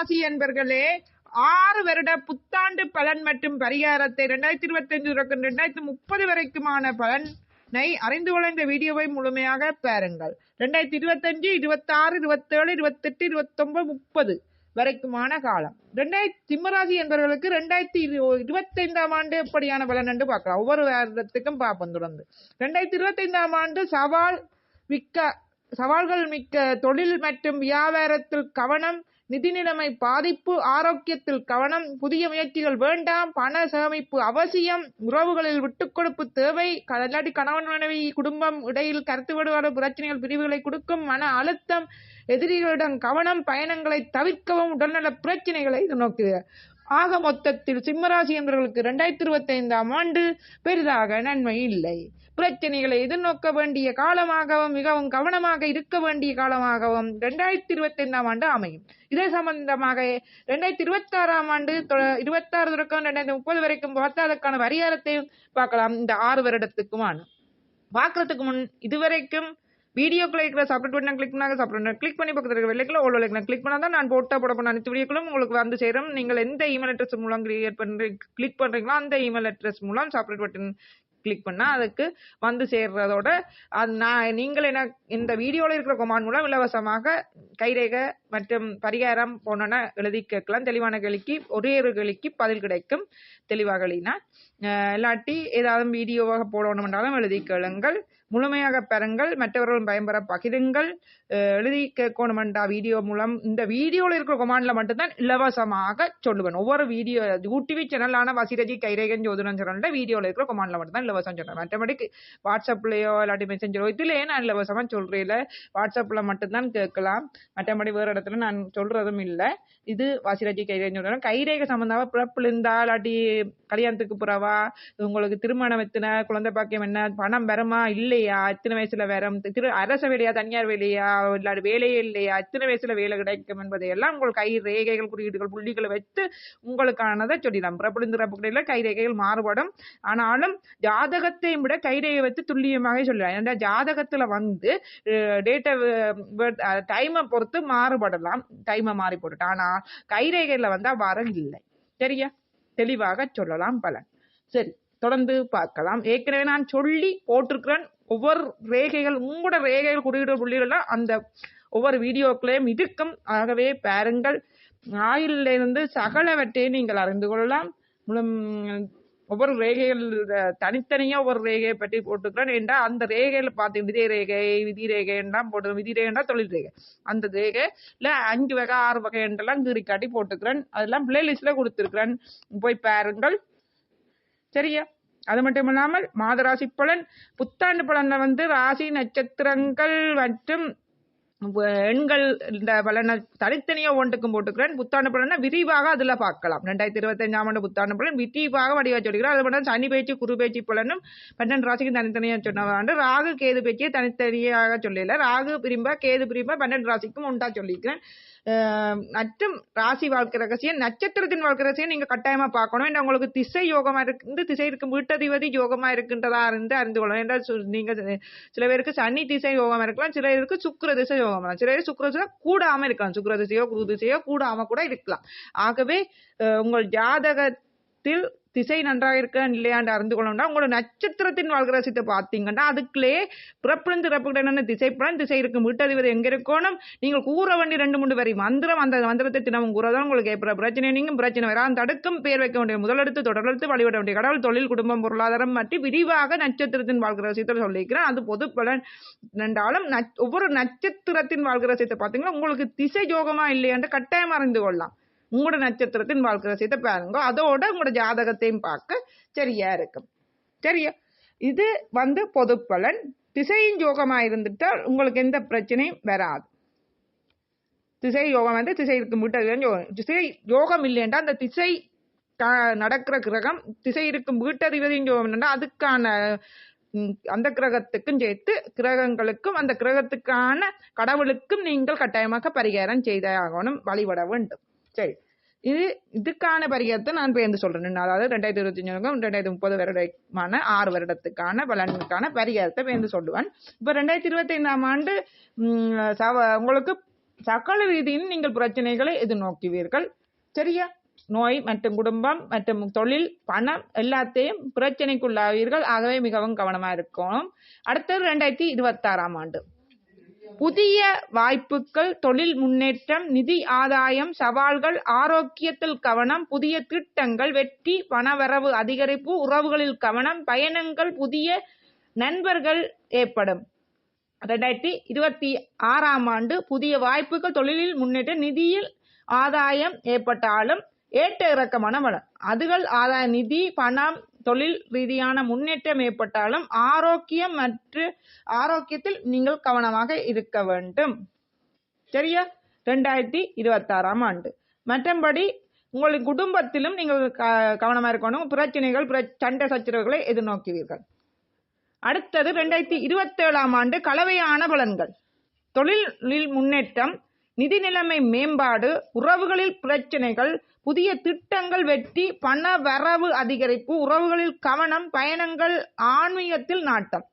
ராசி என்பர்களே ஆறு வருட புத்தாண்டு பலன் மற்றும் பரிகாரத்தை ரெண்டாயிரத்தி இருபத்தி அஞ்சு தொடக்கம் முப்பது வரைக்குமான பலனை அறிந்து கொள்ள இந்த வீடியோவை முழுமையாக பாருங்கள். ரெண்டாயிரத்தி இருபத்தஞ்சு இருபத்தாறு இருபத்தேழு இருபத்தெட்டு இருபத்தொன்பது முப்பது வரைக்குமான காலம். ரெண்டாயிரத்தி சிம்மராசி என்பவர்களுக்கு ரெண்டாயிரத்தி இருபத்தைந்தாம் ஆண்டு எப்படியான பலன் என்று பார்க்கலாம். ஒவ்வொரு வருடத்துக்கும் பார்ப்போம் தொடர்ந்து. ரெண்டாயிரத்தி இருபத்தைந்தாம் ஆண்டு சவால் மிக்க சவால்கள் மிக்க தொழில் மற்றும் வியாபாரத்தில் கவனம் நிதி நிலைமை பாதிப்பு ஆரோக்கியத்தில் கவனம் புதிய முயற்சிகள் வேண்டாம் பண சேமிப்பு அவசியம் உறவுகளில் விட்டுக் கொடுப்பு தேவை இல்லாட்டி கணவன் மனைவி குடும்பம் இடையில் கருத்து வேறுபாடு பிரச்சனைகள் பிரிவுகளை கொடுக்கும் மன அழுத்தம் எதிரிகளிடம் கவனம் பயணங்களை தவிர்க்கவும் உடல்நல பிரச்சனைகளை இது நோக்குது. ஆக மொத்தத்தில் சிம்மராசி என்பவர்களுக்கு இரண்டாயிரத்தி இருபத்தி ஐந்தாம் ஆண்டு பெரிதாக நன்மை இல்லை. பிரச்சனைகளை எதிர்நோக்க வேண்டிய காலமாகவும் மிகவும் கவனமாக இருக்க வேண்டிய காலமாகவும் இரண்டாயிரத்தி இருபத்தி ஐந்தாம் ஆண்டு அமையும். இதே சம்பந்தமாக இரண்டாயிரத்தி இருபத்தி ஆறாம் ஆண்டு இருபத்தாறு தொடக்கம் இரண்டாயிரத்தி முப்பது வரைக்கும் பார்த்தாலுக்கான பரிகாரத்தையும் பார்க்கலாம். இந்த ஆறு வருடத்துக்குமான. பார்க்கறதுக்கு முன் இதுவரைக்கும் வீடியோக்குள்ள இருக்கிற சப்ரேட் பட்டன் கிளிக் பண்ணாங்க சப்ரேட் கிளிக் பண்ணி பக்கத்தில் இருக்கிற வெள்ளைக்குள்ள ஓல் வெள்ளைக்கு கிளிக் பண்ணால் தான் நான் போட்டால் போட போன அனைத்து வீடியோக்களும் உங்களுக்கு வந்து சேரும். நீங்கள் எந்த இமெயில் அட்ரஸ் மூலம் கிரியேட் பண்ணுறீங்க கிளிக் பண்ணுறீங்களோ அந்த இமெயில் அட்ரஸ் மூலம் சப்ரேட் பட்டன் கிளிக் பண்ணால் அதுக்கு வந்து சேர்றதோட அது நான் நீங்கள் என்ன இந்த வீடியோவில் இருக்கிற கொமான் மூலம் இலவசமாக கைரேகை மற்றும் பரிகாரம் போனோன்னா எழுதி கேட்கலாம். தெளிவான கேள்விக்கு ஒரே ஒரு கேள்விக்கு பதில் கிடைக்கும். தெளிவாக இல்லைன்னா இல்லாட்டி ஏதாவது வீடியோவாக போடணும்னாலும் எழுதி கேளுங்கள். முழுமையாக பெறுங்கள் மற்றவர்களும் பயன்பெற பகிருங்கள். எழுதி கேட்கணுமெண்டா வீடியோ மூலம். இந்த வீடியோவில் இருக்கிற கொமாண்டில் மட்டும்தான் இலவசமாக சொல்லுவேன். ஒவ்வொரு வீடியோ யூடிவி சேனலான வசிரஜி கைரேகன் ஜோதிடம் சேனல்ல வீடியோவில் இருக்கிற கொமாண்டில் மட்டும்தான் இலவசம் சொல்கிறேன் மற்றபடிக்கு வாட்ஸ்அப்லேயோ இல்லாட்டி மெசஞ்சரோ இதுலயே நான் இலவசமாக சொல்றேன் வாட்ஸ்அப்பில் மட்டும்தான் கேட்கலாம். மற்றபடி வேறு இடத்துல நான் சொல்கிறதும் இல்லை. இது வாசிராஜி கைரேகன் சொல்கிறேன் கைரேகை சம்மந்தமாக பிறப்புல இருந்தால் இல்லாட்டி கல்யாணத்துக்கு புறவா உங்களுக்கு திருமணம் எத்தனை குழந்தை பாக்கியம் என்ன பணம் வருமா இல்லையா? இத்தனை வயசுல வரும் திரு அரச வேலையா தனியார் வேலையா இல்லாட்டி வேலையே இல்லையா? இத்தனை வயசுல வேலை கிடைக்கும் என்பதையெல்லாம் உங்கள் கை ரேகைகள் குறியீடுகள் புள்ளிகளை வைத்து உங்களுக்கானதை சொல்லிடலாம். பிறப்பிலிருந்து பிறப்புகளில் கை ரேகைகள் மாறுபடும். ஆனாலும் ஜாதகத்தையும் விட கைரேகை வைத்து துல்லியமாக சொல்லலாம் ஏன்னா ஜாதகத்துல வந்து டேட்டை டைமை பொறுத்து மாறுபடலாம். டைமை மாறி போட்டுட்டு. ஆனா கைரேகையில வந்து அவ்வாறு இல்லை. சரியா? தெளிவாக சொல்லலாம் பலன். சரி தொடர்ந்து பார்க்கலாம். ஏற்கனவே நான் சொல்லி போட்டிருக்கிறேன். ஒவ்வொரு ரேகைகள் உங்களோட ரேகைகள் குறியீடு புள்ளிகள்லாம் அந்த ஒவ்வொரு வீடியோக்களையும் இருக்கும் ஆகவே பாருங்கள் ஆயிலிருந்து இருந்து சகலவற்றை நீங்கள் அறிந்து கொள்ளலாம். ஒவ்வொரு ரேகைகள் தனித்தனியாக ஒவ்வொரு ரேகையை பற்றி போட்டுக்கிறேன். என்றால் அந்த ரேகையில் பார்த்து விதை ரேகை விதி ரேகைன்னா போட்டு விதி ரேகைன்னா தொழில் ரேகை. அந்த ரேகையில் அஞ்சு வகை ஆறு வகை என்றெல்லாம் கீறி காட்டி போட்டுக்கிறேன். அதெல்லாம் பிளேலிஸ்ட்ல கொடுத்துருக்குறேன். போய் பாருங்கள். சரியா? அது மட்டும் இல்லாமல் மாதராசி பலன் புத்தாண்டு பலன்ல வந்து ராசி நட்சத்திரங்கள் மற்றும் எண்கள் இந்த பலனை தனித்தனியா ஒன்றுக்கும் போட்டுக்கிறேன். புத்தாண்டு பலனை விரிவாக அதுல பார்க்கலாம். ரெண்டாயிரத்தி இருபத்தி அஞ்சாம் ஆண்டு புத்தாண்டு பலன் விரிவாக வடிவாச்சு சொல்லிக்கிறேன். அது மட்டும் சனி பேச்சு குரு பேச்சு பலனும் பன்னெண்டு ராசிக்கு தனித்தனியா சொன்ன ராகு கேது பேச்சியை தனித்தனியாக சொல்லல ராகு பிரிம்ப கேது பிரிம்ப பன்னெண்டு ராசிக்கும் உண்டா சொல்லிக்கிறேன். நட்சம் ராசி வாழ்க்கை ரகசியம் நட்சத்திரத்தின் வாழ்க்கை ரகசியம் நீங்க கட்டாயமா பார்க்கணும். ஏன்னா உங்களுக்கு திசை யோகமா இருக்கு திசை இருக்கும் வீட்டதிபதி யோகமா இருக்கின்றதா இருந்து அறிந்து கொள்ளணும். என்றால் நீங்க சில பேருக்கு சனி திசை யோகமா இருக்கலாம் சில பேருக்கு சுக்கர திசை யோகமா சில பேர் சுக்கர திசை கூடாம இருக்கலாம். சுக்கர திசையோ குரு திசையோ கூடாம கூட இருக்கலாம். ஆகவே உங்கள் ஜாதகத்தில் திசை நன்றாக இருக்க இல்லையாண்டு அறிந்து கொள்ளணும்னா உங்களோட நட்சத்திரத்தின் வாழ்கிரசத்தை பார்த்தீங்கன்னா அதுக்குள்ளே பிறப்பிலிருந்து இறப்புகிட்ட என்னென்ன திசை பலன் திசை இருக்கும் வீட்டதிபதி எங்க இருக்கணும்? நீங்கள் கூற வேண்டிய ரெண்டு மூணு வரி மந்திரம் அந்த மந்திரத்தை தினமும் கூறதான் உங்களுக்கு ஏற்பட பிரச்சனை நீங்க பிரச்சனை வராது. தடுக்கும் பேர் வைக்க வேண்டிய முதலெடுத்து தொடர்ந்து வழிபட வேண்டிய கடவுள் தொழில் குடும்பம் பொருளாதாரம் மற்றும் விரிவாக நட்சத்திரத்தின் வாழ்கிரசத்தை சொல்லியிருக்கிறேன் அது பொது பலன் ரெண்டாலும் ஒவ்வொரு நட்சத்திரத்தின் வாழ்கிரசத்தை பார்த்தீங்கன்னா உங்களுக்கு திசை யோகமா இல்லையாண்டு கட்டாயம் அறிந்து கொள்ளலாம். உங்களோட நட்சத்திரத்தின் வாழ்க்கை ரசியத்தை பாருங்க. அதோட உங்களோட ஜாதகத்தையும் பார்க்க சரியா இருக்கும். சரியா? இது வந்து பொது பலன் திசையின் யோகமாக இருந்துட்டால் உங்களுக்கு எந்த பிரச்சனையும் வராது. திசை யோகம் வந்து திசை இருக்கும் வீட்டதிபதி திசை யோகம் இல்லையென்றால் அந்த திசை நடக்கிற கிரகம் திசை இருக்கும் வீட்டதிபதியும் யோகம் அதுக்கான அந்த கிரகத்துக்கும் சேர்த்து கிரகங்களுக்கும் அந்த கிரகத்துக்கான கடவுளுக்கும் நீங்கள் கட்டாயமாக பரிகாரம் செய்தாகணும் வழிபட வேண்டும். சரி இது இதுக்கான பரிகாரத்தை நான் பேர்ந்து சொல்றேன்? அதாவது ரெண்டாயிரத்தி இருபத்தி அஞ்சு ரெண்டாயிரத்தி முப்பது வருடமான ஆறு வருடத்துக்கான பலனுக்கான பரிகாரத்தை பேர்ந்து சொல்லுவேன்? இப்ப ரெண்டாயிரத்தி இருபத்தி ஐந்தாம் ஆண்டு உங்களுக்கு சகல ரீதியில் நீங்கள் பிரச்சனைகளை எதிர்நோக்குவீர்கள். சரியா? நோய் மற்றும் குடும்பம் மற்றும் தொழில் பணம் எல்லாத்தையும் பிரச்சனைக்குள்ளாவீர்கள். ஆகவே மிகவும் கவனமா இருக்கணும். அடுத்தது ரெண்டாயிரத்தி இருபத்தாறாம் ஆண்டு. புதிய வாய்ப்புகள் தொழில் முன்னேற்றம் நிதி ஆதாயம் சவால்கள் ஆரோக்கியத்தில் கவனம் புதிய திட்டங்கள் வெற்றி பணவரவு அதிகரிப்பு உறவுகளில் கவனம் பயணங்கள் புதிய நண்பர்கள் ஏற்படும். ரெண்டாயிரத்தி இருபத்தி ஆறாம் ஆண்டு புதிய வாய்ப்புகள் தொழிலில் முன்னேற்ற நிதியில் ஆதாயம் ஏற்பட்டாலும் ஏற்ற இறக்கமான வளம் அதுகள் ஆதாய நிதி பணம் தொழில் ரீதியான முன்னேற்றம் ஏற்பட்டாலும் ஆரோக்கியம் மற்றும் ஆரோக்கியத்தில் நீங்கள் கவனமாக இருக்க வேண்டும். சரியா? ரெண்டாயிரத்தி இருபத்தாறாம் ஆண்டு. மற்றபடி உங்களின் குடும்பத்திலும் நீங்கள் க- இருக்கணும். பிரச்சனைகள் பிர- சண்டை சச்சரவுகளை எதிர்நோக்குவீர்கள். அடுத்தது ரெண்டாயிரத்தி இருபத்தேழாம் ஆண்டு கலவையான பலன்கள். தொழிலில் முன்னேற்றம் நிதி நிலைமை மேம்பாடு உறவுகளில் பிரச்சனைகள் புதிய திட்டங்கள் வெற்றி பண வரவு அதிகரிப்பு உறவுகளில் கவனம் பயணங்கள் ஆன்மீகத்தில் நாட்டம்.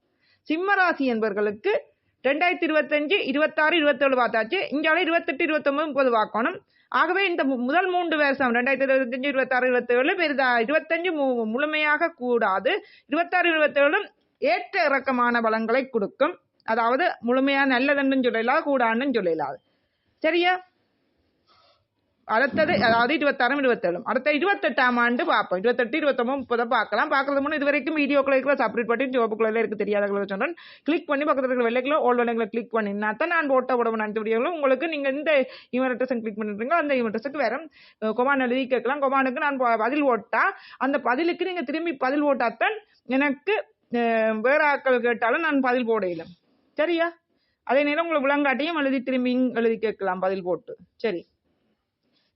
சிம்மராசி என்பவர்களுக்கு ரெண்டாயிரத்தி இருபத்தஞ்சு இருபத்தாறு இருபத்தேழு பார்த்தாச்சு. இந்தியாவில் இருபத்தெட்டு இருபத்தொம்பது முப்பது வாக்கணும். ஆகவே இந்த முதல் மூன்று வருஷம் ரெண்டாயிரத்தி இருபத்தஞ்சு இருபத்தாறு இருபத்தேழு பெரிதா இருபத்தஞ்சு மு- முழுமையாக கூடாது. இருபத்தாறு இருபத்தேழும் ஏற்ற இறக்கமான பலங்களை கொடுக்கும். அதாவது முழுமையாக நல்லதுன்னு சொல்லலாம் கூடாதுன்னு சொல்லலாது. சரியா? அடுத்தது அதாவது இருபத்தாறும் இருபத்தேழும். அடுத்த இருபத்தெட்டாம் ஆண்டு பார்ப்போம். இருபத்தெட்டு இருபத்தொம்பது முப்பதை பார்க்கலாம். பார்க்கறது முன்னே இது வரைக்கும் வீடியோக்குள்ள இருக்கிற செப்பரேட் பட்டி ஜோபுக்குள்ள இருக்கு. தெரியாதவங்களுக்கு சொல்றேன் கிளிக் பண்ணி பக்கத்தில் இருக்கிற வெள்ளைக்குள்ள ஓல்டு வெள்ளைங்களை கிளிக் பண்ணினா தான் நான் போட்ட உடம்பு அனைத்து வீடியோகளும் உங்களுக்கு நீங்கள் இந்த இவன் அட்ரஸ் கிளிக் பண்ணிருக்கீங்க அந்த இவன் அட்ரஸுக்கு வேற. கொமான் எழுதி கேட்கலாம். கொமானுக்கு நான் பதில் ஓட்டா அந்த பதிலுக்கு நீங்கள் திரும்பி பதில் ஓட்டாத்தான் எனக்கு வேற ஆட்கள் கேட்டாலும் நான் பதில் போடையில சரியா? அதே நேரம் உங்களை விளங்காட்டியும் எழுதி திரும்பி எழுதி கேட்கலாம் பதில் போட்டு. சரி.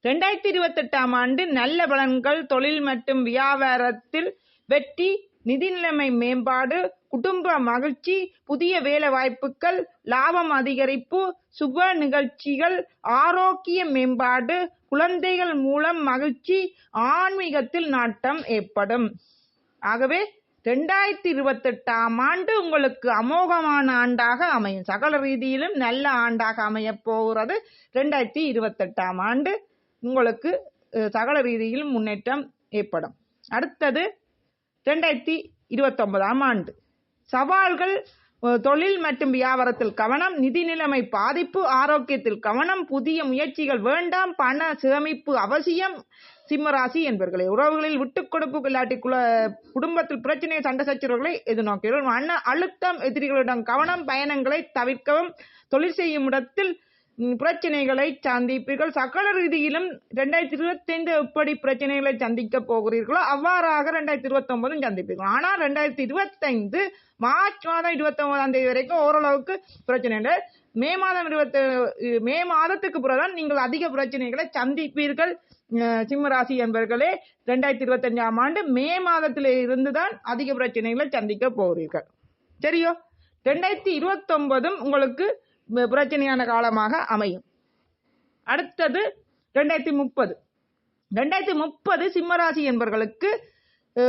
ரெண்டாயிரத்தி இருபத்தெட்டாம் ஆண்டு நல்ல பலன்கள் தொழில் மற்றும் வியாபாரத்தில் வெற்றி நிதி நிலைமை மேம்பாடு குடும்ப மகிழ்ச்சி புதிய வேலை வாய்ப்புகள் லாபம் அதிகரிப்பு சுப நிகழ்ச்சிகள் ஆரோக்கிய மேம்பாடு குழந்தைகள் மூலம் மகிழ்ச்சி ஆன்மீகத்தில் நாட்டம் ஏற்படும். ஆகவே ரெண்டாயிரத்தி இருபத்தெட்டாம் ஆண்டு உங்களுக்கு அமோகமான ஆண்டாக அமையும். சகல ரீதியிலும் நல்ல ஆண்டாக அமையப் போகிறது. ரெண்டாயிரத்தி இருபத்தெட்டாம் ஆண்டு உங்களுக்கு சகல ரீதியிலும் முன்னேற்றம் ஏற்படும். அடுத்தது ரெண்டாயிரத்தி இருபத்தொன்பதாம் ஆண்டு சவால்கள் தொழில் மற்றும் வியாபாரத்தில் கவனம் நிதி நிலைமை பாதிப்பு ஆரோக்கியத்தில் கவனம் புதிய முயற்சிகள் வேண்டாம் பண சேமிப்பு அவசியம் சிம்மராசி என்பவர்களே உறவுகளில் விட்டுக் கொடுப்பு இல்லாட்டி குல குடும்பத்தில் பிரச்சனையை சண்டை சச்சரவுகளை எதிர்நோக்கிறோம். மன அழுத்தம் எதிரிகளிடம் கவனம் பயணங்களை தவிர்க்கவும் தொழில் செய்யும் இடத்தில் பிரச்சனைகளை சந்திப்பீர்கள். சகல ரீதியிலும் ரெண்டாயிரத்தி இருபத்தைந்து எப்படி பிரச்சனைகளை சந்திக்க போகிறீர்களோ அவ்வாறாக ரெண்டாயிரத்தி இருபத்தி ஒன்பதும் சந்திப்பீர்கள். ஆனால் ரெண்டாயிரத்தி இருபத்தைந்து மார்ச் மாதம் இருபத்தி ஒன்பதாம் தேதி வரைக்கும் ஓரளவுக்கு பிரச்சனை இல்லை மே மாதம் இருபத்தி மே மாதத்துக்கு பிறகுதான் நீங்கள் அதிக பிரச்சனைகளை சந்திப்பீர்கள். சிம்மராசி என்பவர்களே ரெண்டாயிரத்தி இருபத்தஞ்சாம் ஆண்டு மே மாதத்திலே இருந்துதான் அதிக பிரச்சனைகளை சந்திக்க போகிறீர்கள். சரியோ? ரெண்டாயிரத்தி இருபத்தொன்பதும் உங்களுக்கு பிரச்சனையான காலமாக அமையும். அடுத்தது ரெண்டாயிரத்தி முப்பது. ரெண்டாயிரத்தி முப்பது சிம்மராசி என்பவர்களுக்கு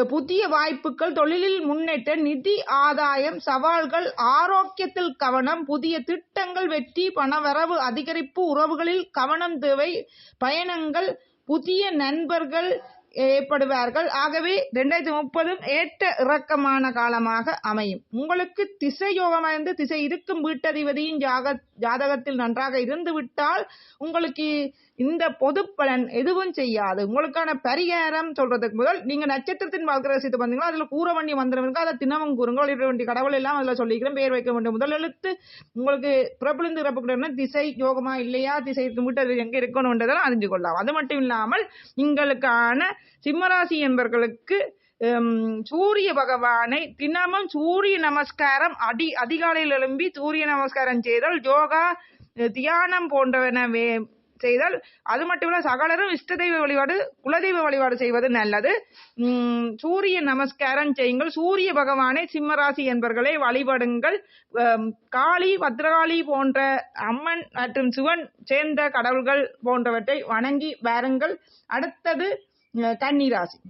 புதிய வாய்ப்புகள் தொழிலில் முன்னேற்ற நிதி ஆதாயம் சவால்கள் ஆரோக்கியத்தில் கவனம் புதிய திட்டங்கள் வெற்றி பணவரவு அதிகரிப்பு உறவுகளில் கவனம் தேவை பயணங்கள் புதிய நண்பர்கள் ஏற்படுவார்கள். ஆகவே ரெண்டாயிரத்தி முப்பதும் ஏற்ற இறக்கமான காலமாக அமையும். உங்களுக்கு திசை யோகமாயிருந்து திசை இருக்கும் வீட்டதிபதியின் ஜாக ஜாதகத்தில் நன்றாக இருந்து விட்டால் உங்களுக்கு இந்த பொது பலன் எதுவும் செய்யாது. உங்களுக்கான பரிகாரம் சொல்றதுக்கு முதல் நீங்க நட்சத்திரத்தின் வாழ்க்கை ரசித்து வந்தீங்களா அதுல கூற வண்டி மந்திரம் இருக்கு. அதை தினமும் கூறுங்க ஒளிர வேண்டிய கடவுள் எல்லாம் அதுல சொல்லிக்கிறேன். பேர் வைக்க வேண்டும். முதல் எழுத்து உங்களுக்கு பிறப்பிலிருந்து இறப்புக்கிட்டா திசை யோகமா இல்லையா? திசை இருக்கும் வீட்டு எங்க இருக்கணும்ன்றதெல்லாம் அறிஞ்சு கொள்ளலாம். அது மட்டும் இல்லாமல் உங்களுக்கான சிம்மராசி என்பவர்களுக்கு சூரிய பகவானை தினமும் சூரிய நமஸ்காரம் அடி அதிகாலையில் எழும்பி சூரிய நமஸ்காரம் செய்தால் யோகா தியானம் போன்றவன வே- செய்தால். அது மட்டுமல்ல சகலரும் இஷ்ட தெய்வ வழிபாடு குலதெய்வ வழிபாடு செய்வது நல்லது. சூரிய நமஸ்காரம் செய்யுங்கள். சூரிய பகவானை சிம்மராசி என்பவர்களை வழிபடுங்கள். காளி பத்ரகாளி போன்ற அம்மன் மற்றும் சிவன் சேர்ந்த கடவுள்கள் போன்றவற்றை வணங்கி வாருங்கள். அடுத்தது tan ni básico.